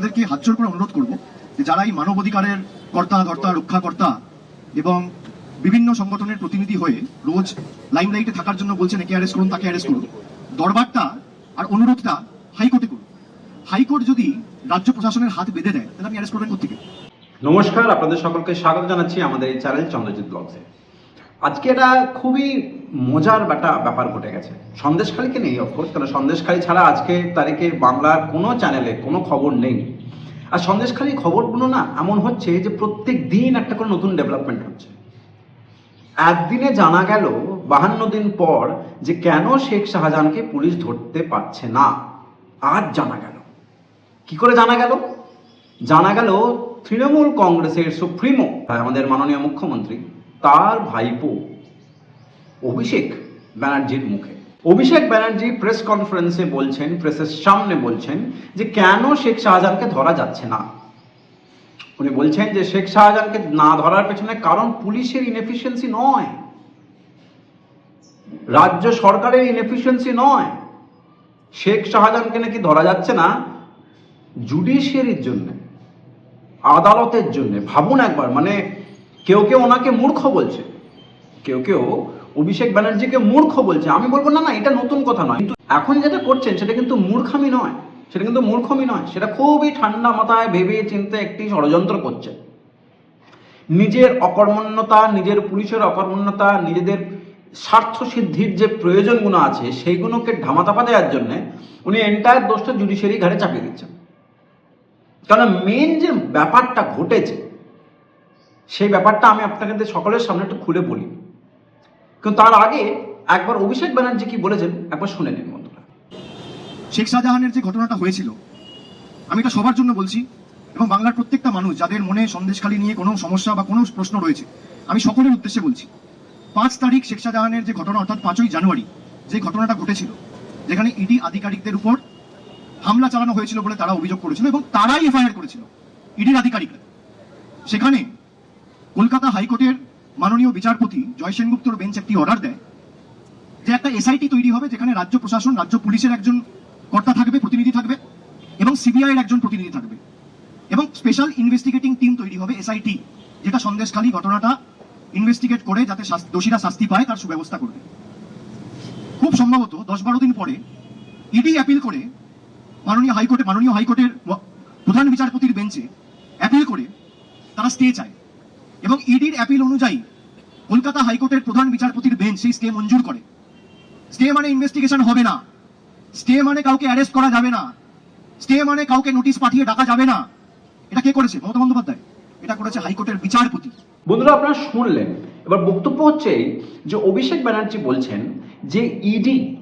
তাদেরকে হাত জোর করে অনুরোধ করব যে যারা এই মানবাধিকারের কর্তা কর্তা রক্ষাকর্তা এবং বিভিন্ন সংগঠনের প্রতিনিধি হয়ে রোজ লাইমলাইটে থাকার জন্য বলছেন একে অ্যারেস্ট করুন, তাকে অ্যারেস্ট করুন, দরবারটা আর অনুরোধটা হাইকোর্টে করুন। হাইকোর্ট যদি রাজ্য প্রশাসনের হাত বেঁধে দেয়, তাহলে আপনি অ্যারেস্ট করবেন কোথেকে নমস্কার, আপনাদের সকলকে স্বাগত জানাচ্ছি আমাদের এই চ্যানেল চন্দ্রজিৎ ব্লগসে। আজকে এটা খুবই মজার একটা ব্যাপার ঘটে গেছে। সন্দেশখালীকে নেই অফকোর্স কারণ সন্দেশখালী ছাড়া আজকে তারিখে বাংলার কোনো চ্যানেলে কোনো খবর নেই। আর সন্দেশখালী খবরগুলো না এমন হচ্ছে যে প্রত্যেক দিন একটা করে নতুন ডেভেলপমেন্ট হচ্ছে। একদিনে জানা গেল বাহান্ন দিন পর যে কেন শেখ শাহজাহানকে পুলিশ ধরতে পারছে না। আজ জানা গেল। কি করে জানা গেল? জানা গেল তৃণমূল কংগ্রেসের সুপ্রিমো, আমাদের মাননীয় মুখ্যমন্ত্রী তার ভাইপো অভিষেক ব্যানার্জির মুখে। অভিষেক ব্যানার্জি প্রেস কনফারেন্সে বলছেন প্রেসের সামনে বলছেন যে, কেন শেখ শাহজাহানকে ধরা যাচ্ছে না? উনি বলছেন যে, শেখ শাহজাহানকে না ধরার পেছনে কারণ পুলিশের ইনএফিসিয়েন্সি নয়। রাজ্য সরকারের ইনএফিসিয়েন্সি নয়। শেখ শাহজাহানকে নাকি ধরা যাচ্ছে না? জুডিশিয়ারির জন্য, আদালতের জন্য। ভাবুন একবার মানে কেউ কেউ ওনাকে মূর্খ বলছে। কেউ কেউ অভিষেক ব্যানার্জিকে মূর্খ বলছে। আমি বলব, না না, এটা নতুন কথা নয়। কিন্তু এখন যেটা করছেন, সেটা কিন্তু মূর্খামি নয়। সেটা কিন্তু মূর্খমি নয়। সেটা খুবই ঠান্ডা মাথায় ভেবে চিন্তে একটি ষড়যন্ত্র করছে নিজের অকর্মণ্যতা, নিজের পুলিশের অকর্মণ্যতা, নিজেদের স্বার্থ সিদ্ধির যে প্রয়োজনগুলো আছে, সেইগুলোকে ধামাচাপা দেওয়ার জন্য উনি এন্টায়ার দোষটা জুডিশিয়ারি ঘাড়ে চাপিয়ে দিচ্ছেন। কারণ মেন যে ব্যাপারটা ঘটেছে সেই ব্যাপারটা আমি আপনাদের সকলের সামনে একটু খুলে বলি। কিন্তু তার আগে একবার অভিষেক ব্যানার্জি কি বলেছেন, একবার শুনে নিন বন্ধুরা। শেখ শাহজাহানের যে ঘটনাটা হয়েছিল, আমি এটা সবার জন্য বলছি এবং বাংলার প্রত্যেকটা মানুষ যাদের মনে সন্দেশখালী নিয়ে কোনো সমস্যা বা কোনো প্রশ্ন রয়েছে, আমি সকলের উদ্দেশ্যে বলছি, পাঁচ তারিখ শেখ শাহজাহানের যে ঘটনা, অর্থাৎ পাঁচই জানুয়ারি যে ঘটনাটা ঘটেছিল, যেখানে ইডি আধিকারিকদের উপর হামলা চালানো হয়েছিল বলে তারা অভিযোগ করেছিল এবং তারাই এফআইআর করেছিল, ইডির আধিকারিকরা। সেখানে কলকাতা হাইকোর্টের মাননীয় বিচারপতি জয় সেনগুপ্তর বেঞ্চ একটি অর্ডার দেয় যে একটা এসআইটি তৈরি হবে যেখানে রাজ্য প্রশাসন, রাজ্য পুলিশের একজন কর্তা থাকবে, প্রতিনিধি থাকবে এবং সিবিআই এর একজন প্রতিনিধি থাকবে। এবং স্পেশাল ইনভেস্টিগেটিং টিম তৈরি হবে এসআইটি যেটা সন্দেশখালী ঘটনাটা ইনভেস্টিগেট করে যাতে দোষীরা শাস্তি পায়, তার সুব্যবস্থা করবে। খুব সম্ভবত দশ বারো দিন পরে ইডি অ্যাপিল করে মাননীয় হাইকোর্টে মাননীয় হাইকোর্টের প্রধান বিচারপতির বেঞ্চে অ্যাপিল করে তারা স্টে চায়। এবং ইডির অ্যাপিল অনুযায়ী কলকাতা হাইকোর্টের প্রধান বিচারপতির বেঞ্চ সেই স্টে মঞ্জুর করে। স্টে মানে ইনভেস্টিগেশন হবে না। স্টে মানে কাউকে অ্যারেস্ট করা যাবে না। স্টে মানে কাউকে নোটিশ পাঠিয়ে ডাকা যাবে না। এটা কে করেছে? মমতা বন্দ্যোপাধ্যায়। এটা করেছে হাইকোর্টের বিচারপতি। বন্ধুরা, আপনারা শুনলেন। এবার বক্তব্য হচ্ছে যে অভিষেক ব্যানার্জি বলছেন যে ইডি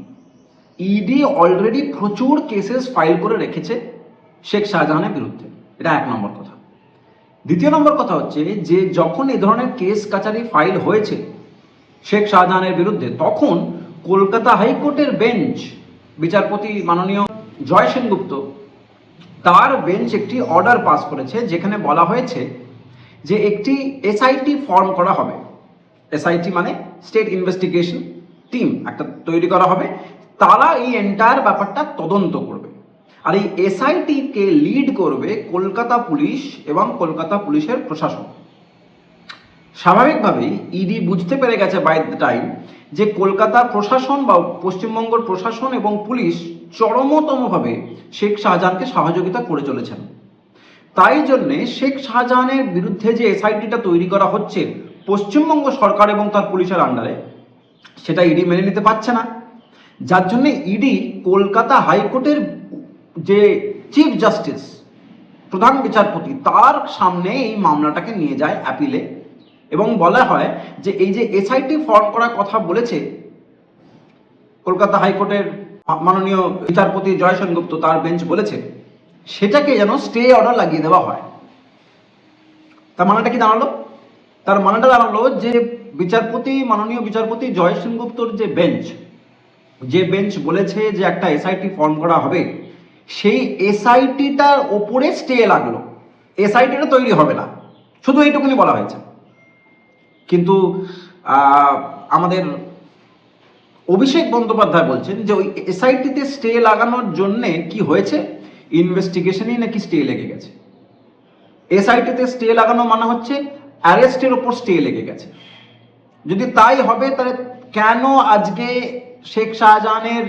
ইডি অলরেডি প্রচুর কেসেস ফাইল করে রেখেছে শেখ শাহজাহানের বিরুদ্ধে। এটা এক নম্বর কথা। দ্বিতীয় নম্বর কথা হচ্ছে যে যখন এ ধরনের কেস কাচারি ফাইল হয়েছে শেখ শাহজাহানের বিরুদ্ধে, তখন কলকাতা হাইকোর্টের বেঞ্চ বিচারপতি মাননীয় জয় সেনগুপ্ত তার বেঞ্চ একটি অর্ডার পাস করেছে, যেখানে বলা হয়েছে যে একটি এসআইটি ফর্ম করা হবে। এসআইটি মানে স্টেট ইনভেস্টিগেশন টিম একটা তৈরি করা হবে। তারা এই এন্টায়ার ব্যাপারটা তদন্ত করবে। আর এই এসআইটিকে লিড করবে কলকাতা পুলিশ এবং কলকাতা পুলিশের প্রশাসন। স্বাভাবিকভাবেই ইডি বুঝতে পেরে গেছে বাই দ্য টাইম যে কলকাতার প্রশাসন বা পশ্চিমবঙ্গের প্রশাসন এবং পুলিশ চরমতমভাবে শেখ শাহজাহানকে সহযোগিতা করে চলেছেন। তাই জন্যে শেখ শাহজাহানের বিরুদ্ধে যে এসআইটিটা তৈরি করা হচ্ছে পশ্চিমবঙ্গ সরকার এবং তার পুলিশের আন্ডারে সেটা ইডি মেনে নিতে পারছে না। যার জন্য ইডি কলকাতা হাইকোর্টের যে চিফ জাস্টিস প্রধান বিচারপতি, তার সামনে এই মামলাটাকে নিয়ে যায় অ্যাপিলে এবং বলা হয় যে এই যে এসআইটি ফর্ম করার কথা বলেছে, কলকাতা হাইকোর্টের মাননীয় বিচারপতি জয় সেনগুপ্ত তার বেঞ্চ বলেছে, সেটাকে যেন স্টে অর্ডার লাগিয়ে দেওয়া হয়। তার মানেটা কি দাঁড়াল? তার মানেটা দাঁড়াল যে বিচারপতি, মাননীয় বিচারপতি জয় সেনগুপ্তর যে বেঞ্চ যে বেঞ্চ বলেছে যে একটা এসআইটি ফর্ম করা হবে সেই এসআইটিটার ওপরে স্টে লাগল। এসআইটিটা তৈরি হবে না। শুধু এইটুকুনি বলা হয়েছে। কিন্তু আমাদের অভিষেক বন্দ্যোপাধ্যায় বলছেন যে ওই এসআইটিতে স্টে লাগানোর জন্যে কি হয়েছে? ইনভেস্টিগেশনেই নাকি স্টে লেগে গেছে। এসআইটিতে স্টে লাগানো মানে হচ্ছে অ্যারেস্টের ওপর স্টে লেগে গেছে। যদি তাই হবে, তাহলে কেন আজকে শেখ শাহজাহানের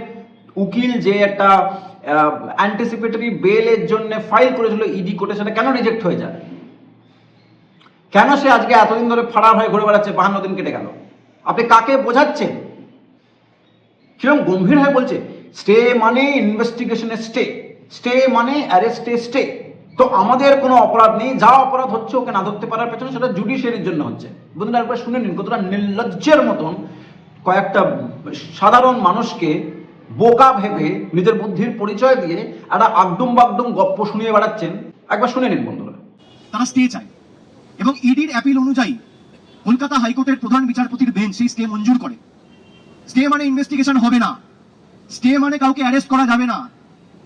উকিল যে একটা অ্যান্টিসিপেটরি বেলের জন্য ফাইল করেছিল ইডি কোর্টে, সেটা কেন রিজেক্ট হয়ে যায়? কেন সে আজকে এতদিন ধরে ফারার হয়ে ঘুরে বেড়াচ্ছে? বাহান্ন দিন কেটে গেল। আপনি কাকে বোঝাচ্ছেন? কীরকম গম্ভীর হয়ে বলছে, স্টে মানে ইনভেস্টিগেশনের স্টে স্টে মানে অ্যারেস্টে স্টে তো আমাদের কোনো অপরাধ নেই, যা অপরাধ হচ্ছে ওকে না ধরতে পারার পেছনে সেটা জুডিশিয়ারির জন্য হচ্ছে। বন্ধুরা, একবার শুনে নিন, কতটা নির্লজ্জের মতন কয়েকটা সাধারণ মানুষকে বোকা ভেবে নিজের বুদ্ধির পরিচয় দিয়ে একটা আগডুম বাগডুম গপ্প শুনিয়ে বেড়াচ্ছেন। একবার শুনে নিন বন্ধুরা। তারা স্টে চায়। এবং ইডির অ্যাপিল অনুযায়ী কলকাতা হাইকোর্টের প্রধান বিচারপতির বেঞ্চ সেই স্টে মঞ্জুর করে। স্টে মানে ইনভেস্টিগেশন হবে না। স্টে মানে কাউকে অ্যারেস্ট করা যাবে না।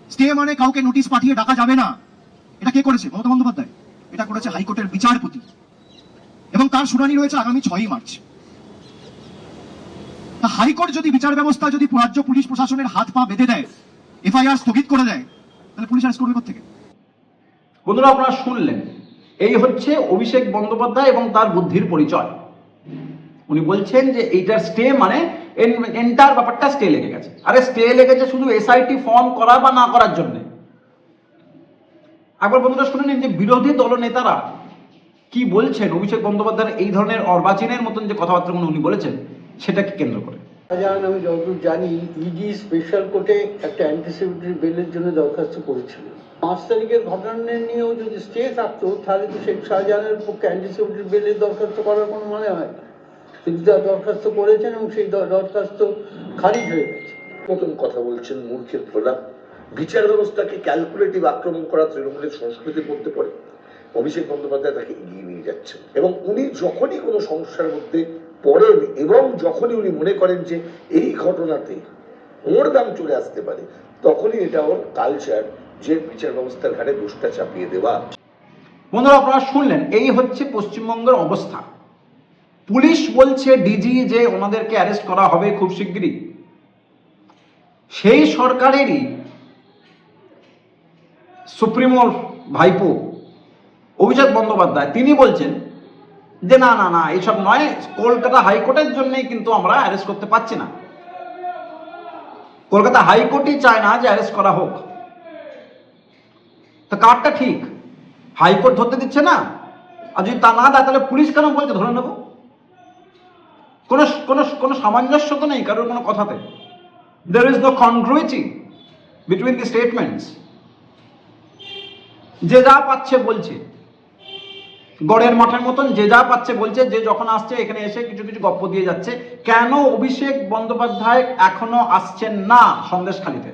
স্টে মানে কাউকে নোটিশ পাঠিয়ে ডাকা যাবে না। এটা কে করেছে? মমতা বন্দ্যোপাধ্যায়। এটা করেছে হাইকোর্টের বিচারপতি। এবং তার শুনানি রয়েছে আগামী ছয়ই মার্চ। হাইকোর্ট যদি বিচার ব্যবস্থা, যদি রাজ্য পুলিশ প্রশাসনের হাত পা বেঁধে দেয়, এফআইআর স্থগিত করে দেয়, তাহলে পুলিশ অ্যারেস্ট করবে থেকে বন্ধুরা, আপনারা শুনলেন। এই হচ্ছে অভিষেক বন্দ্যোপাধ্যায় এবং তার বুদ্ধির পরিচয়। উনি বলছেন যে এইটার স্টে মানে এন্টার ব্যাপারটা স্টে লেগে গেছে। আরে স্টে লেগেছে শুধু এসআইটি ফর্ম করা বা না করার জন্য। একবার বন্ধুরা শুনে নিন যে বিরোধী দলনেতারা কি বলছেন? অভিষেক বন্দ্যোপাধ্যায়ের এই ধরনের অর্বাচীনের মতন যে কথাবার্তাগুলো উনি বলেছেন সেটাকে কেন্দ্র করে। শাহজাহান আমি যতদূর জানি ইডি স্পেশাল কোর্টে একটা অ্যান্টিসিপেটরি বেলের জন্য দরখাস্ত করেছিল। পাঁচ তারিখের ঘটনা নিয়েও যদি স্টে থাকতো তাহলে তো শেখ শাহজাহানের পক্ষে অ্যান্টিসিপেটরি বেলের দরখাস্ত করার কোনো মানে হয় না। তিনি তো দরখাস্ত করেছেন এবং সেই দরখাস্ত খারিজ হয়ে গেছে। মতন কথা বলছেন মূর্খের প্রলাপ বিচার ব্যবস্থাকে ক্যালকুলেটিভ আক্রমণ করা তৃণমূলের সংস্কৃতির মধ্যে পড়ে অভিষেক বন্দ্যোপাধ্যায় তাকে এগিয়ে নিয়ে যাচ্ছেন। এবং উনি যখনই কোনো সমস্যার মধ্যে পড়েন এবং যখনই উনি মনে করেন যে এই ঘটনাতে ওর দাম চলে আসতে পারে, তখনই এটা ওর কালচার যে বিচার ব্যবস্থার ঘাড়ে দোষটা চাপিয়ে দেওয়া। বন্ধুরা, আপনারা শুনলেন, এই হচ্ছে পশ্চিমবঙ্গের অবস্থা। পুলিশ বলছে ডিজি যে ওনাদেরকে অ্যারেস্ট করা হবে খুব শিগগিরই। সেই সরকারেরই সুপ্রিমোর ভাইপো অভিষেক বন্দ্যোপাধ্যায়, তিনি বলছেন যে না না না এইসব নয়। কলকাতা হাইকোর্টের জন্যই কিন্তু আমরা অ্যারেস্ট করতে পারছি না। কলকাতা হাইকোর্টই চায় না যে অ্যারেস্ট করা হোক। তো কারটা ঠিক? হাইকোর্ট ধরতে দিচ্ছে না? আর যদি তা না দেয়, তাহলে পুলিশ কেন বলছে? ধরে নেব। কোনো কোনো কোনো সামঞ্জস্য তো নেই কারোর কোনো কথাতে। There is no congruity between the statements যে যা পাচ্ছে বলছে। গড়ের মাঠের মতন যে যা পাচ্ছে বলছে, যে যখন আসছে এখানে এসে কিছু কিছু গপ্প দিয়ে যাচ্ছে। কেন অভিষেক বন্দ্যোপাধ্যায় এখনও আসছেন না সন্দেশখালিতে?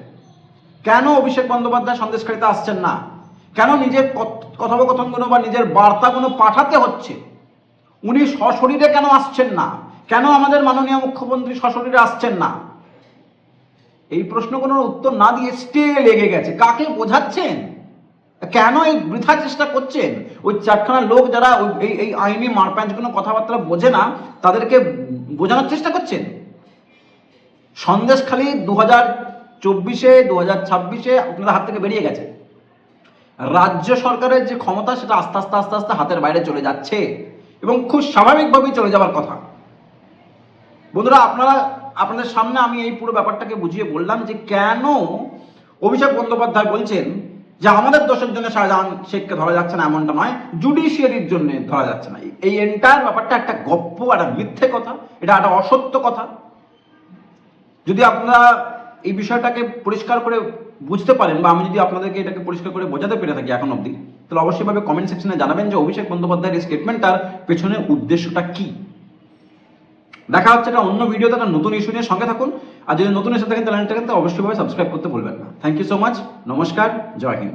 কেন অভিষেক বন্দ্যোপাধ্যায় সন্দেশখালিতে আসছেন না? কেন নিজের কথ- কথোপকথনগুলো বা নিজের বার্তাগুলো পাঠাতে হচ্ছে? উনি সশরীরে কেন আসছেন না? কেন আমাদের মাননীয় মুখ্যমন্ত্রী সশরীরে আসছেন না? এই প্রশ্নগুলোর উত্তর না দিয়ে স্টে লেগে গেছে। কাকে বোঝাচ্ছেন? কেন এই বৃথা চেষ্টা করছেন? ওই চারখানা লোক যারা এই এই আইনি কোনো কথাবার্তা বোঝে না, তাদেরকে বোঝানোর চেষ্টা করছেন? সন্দেশখালি দু হাজার চব্বিশে দু হাজার ছাব্বিশে আপনাদের হাত থেকে বেরিয়ে গেছে। রাজ্য সরকারের যে ক্ষমতা, সেটা আস্তে আস্তে আস্তে আস্তে হাতের বাইরে চলে যাচ্ছে এবং খুব স্বাভাবিকভাবেই চলে যাওয়ার কথা। বন্ধুরা, আপনারা, আপনাদের সামনে আমি এই পুরো ব্যাপারটাকে বুঝিয়ে বললাম যে কেন অভিষেক বন্দ্যোপাধ্যায় বলছেন যে আমাদের দোষের জন্য শাহজাহান শেখকে ধরা যাচ্ছে না এমনটা নয় জুডিশিয়ারির জন্য ধরা যাচ্ছে না। এই এন্টায়ার ব্যাপারটা একটা গপ্প, একটা মিথ্যে কথা, এটা একটা অসত্য কথা। যদি আপনারা এই বিষয়টাকে পরিষ্কার করে বুঝতে পারেন, বা আমি যদি আপনাদেরকে এটাকে পরিষ্কার করে বোঝাতে পেরে থাকি এখন অবধি, তাহলে অবশ্যই ভাবে কমেন্ট সেকশনে জানাবেন যে অভিষেক বন্দ্যোপাধ্যায়ের এই স্টেটমেন্টটার পেছনে উদ্দেশ্যটা কি। দেখা হচ্ছে একটা অন্য ভিডিওতে একটা নতুন ইস্যু নিয়ে সঙ্গে থাকুন। আর যদি নতুন এসে থাকেন, চ্যানেলটাকে তো অবশ্যই ভাবে সাবস্ক্রাইব করতে ভুলবেন না। থ্যাংক ইউ সো মাচ নমস্কার জয় হিন্দ